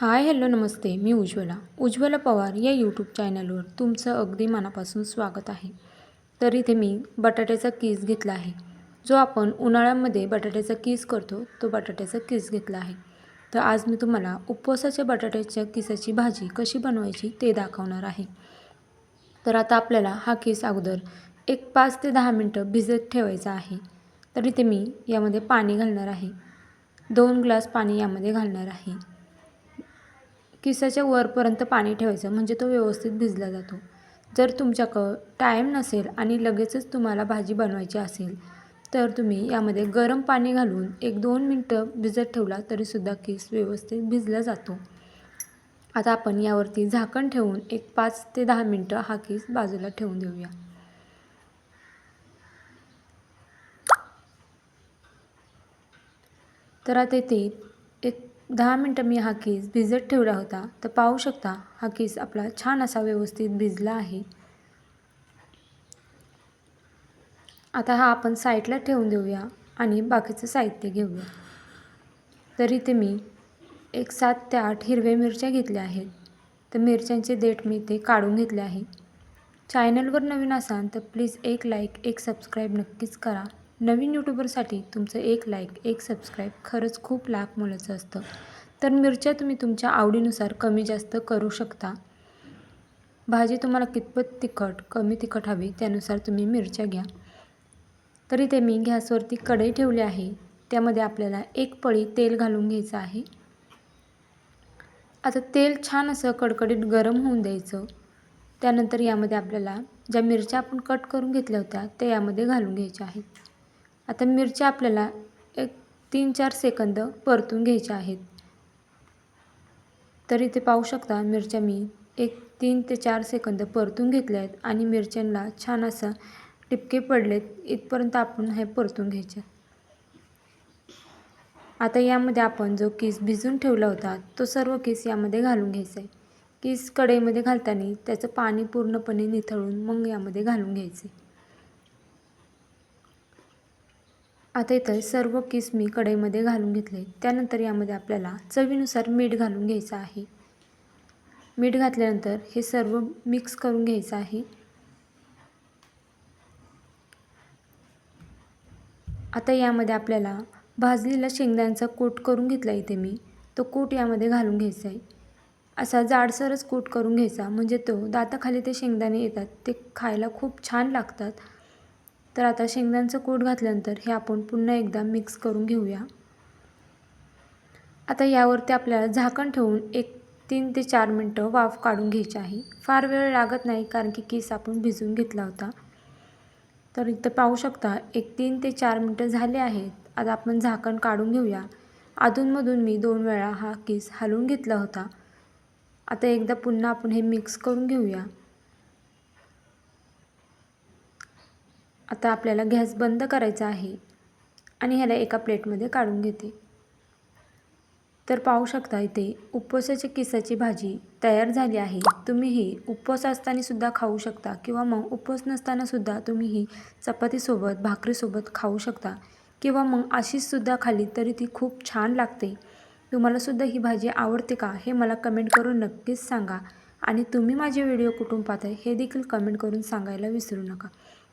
हाय hello नमस्ते. मी उज्ज्वला. उज्ज्वला पवार या यूट्यूब चॅनलवर तुमचं अगदी मनापासून स्वागत आहे. तर इथे मी बटाट्याचा कीस घेतला आहे. जो आपण उन्हाळ्यामध्ये बटाट्याचा कीस करतो तो बटाट्याचा कीस घेतला आहे. तर आज मी तुम्हाला उपवासाच्या बटाट्याच्या किसाची भाजी कशी बनवायची ते दाखवणार आहे. तर आता आपल्याला हा केस अगोदर एक पाच ते दहा मिनटं भिजत ठेवायचा आहे. तर इथे मी यामध्ये पाणी घालणार आहे. दोन ग्लास पाणी यामध्ये घालणार आहे. किसाच्या वरपर्यंत पाणी ठेवायचं म्हणजे तो व्यवस्थित भिजला जातो. जर तुमच्याकडं टाईम नसेल आणि लगेचच तुम्हाला भाजी बनवायची असेल तर तुम्ही यामध्ये गरम पाणी घालून एक दोन मिनटं भिजत ठेवला तरीसुद्धा किस व्यवस्थित भिजला जातो. आता आपण यावरती झाकण ठेवून एक पाच ते दहा मिनटं हा किस बाजूला ठेवून देऊया. तर आता ते एक दहा मिनटं मी हा केस भिजत ठेवला होता तर पाहू शकता हा केस आपला छान असा व्यवस्थित भिजला आहे. आता हा आपण साईडला ठेवून देऊया आणि बाकीचं साहित्य घेऊया. तर इथे मी एक सात ते आठ हिरव्या मिरच्या घेतल्या आहेत. तर मिरच्यांचे देठ मी ते काढून घेतले आहे. चॅनलवर नवीन असाल तर प्लीज एक लाईक एक सबस्क्राईब नक्कीच करा. नवीन यूट्यूबरसाठी तुमचं एक लाईक एक सबस्क्राईब खरंच खूप लाख मोलाचं असतं. तर मिरच्या तुम्ही तुमच्या आवडीनुसार कमी जास्त करू शकता. भाजी तुम्हाला कितपत तिखट कमी तिखट हवी त्यानुसार तुम्ही मिरच्या घ्या. तरी ते मी गॅसवरती कढई ठेवली आहे. त्यामध्ये आपल्याला एक पळी तेल घालून घ्यायचं आहे. आता तेल छान असं कडकडीत गरम होऊन द्यायचं. त्यानंतर यामध्ये आपल्याला ज्या मिरच्या आपण कट करून घेतल्या होत्या त्या यामध्ये घालून घ्यायच्या आहेत. आता मिरच्या आपल्याला एक तीन चार सेकंद परतून घ्यायच्या आहेत. तर इथे पाहू शकता मिरच्या मी एक तीन ते चार सेकंद परतून घेतल्या आहेत आणि मिरच्यांना छान असं टिपके पडलेत. इथपर्यंत आपण हे परतून घ्यायचे. आता यामध्ये आपण जो किस भिजून ठेवला होता तो सर्व किस यामध्ये घालून घ्यायचा आहे. किस कढईमध्ये घालताना त्याचं पाणी पूर्णपणे निथळून मग यामध्ये घालून घ्यायचे. आता इथं सर्व किस मी कढईमध्ये घालून घेतले. त्यानंतर यामध्ये आपल्याला चवीनुसार मीठ घालून घ्यायचं आहे. मीठ घातल्यानंतर हे सर्व मिक्स करून घ्यायचं आहे. आता यामध्ये आपल्याला भाजलेला शेंगदाण्याचा कोट करून घेतला इथे मी. तो कोट यामध्ये घालून घ्यायचा आहे. असा जाडसरच कोट करून घ्यायचा. म्हणजे तो दाताखाली ते शेंगदाणे येतात ते खायला खूप छान लागतात. तर आता शेंगदाण्याचं कूट घातल्यानंतर हे आपण पुन्हा एकदा मिक्स करून घेऊया. आता यावरती आपल्याला झाकण ठेवून एक तीन ते चार मिनटं वाफ काढून घ्यायची आहे. फार वेळ लागत नाही कारण की केस आपण भिजून घेतला होता. तर इथं पाहू शकता एक तीन ते चार मिनटं झाले आहेत. आता आपण झाकण काढून घेऊया. अधूनमधून मी दोन वेळा हा केस हलवून घेतला होता. आता एकदा पुन्हा आपण हे मिक्स करून घेऊया. आता आपल्याला गॅस बंद करायचा आहे आणि ह्याला एका प्लेटमध्ये काढून घेते. तर पाहू शकता इथे उपवासाच्या किसाची भाजी तयार झाली आहे. तुम्ही ही उपवास असतानासुद्धा खाऊ शकता किंवा मग उपवास नसतानासुद्धा तुम्ही ही चपातीसोबत भाकरीसोबत खाऊ शकता किंवा मग अशीचसुद्धा खाली तरी ती खूप छान लागते. तुम्हालासुद्धा ही भाजी आवडते का हे मला कमेंट करून नक्कीच सांगा आणि तुम्ही माझे व्हिडिओ कुठून पाहताय हे देखील कमेंट करून सांगायला विसरू नका.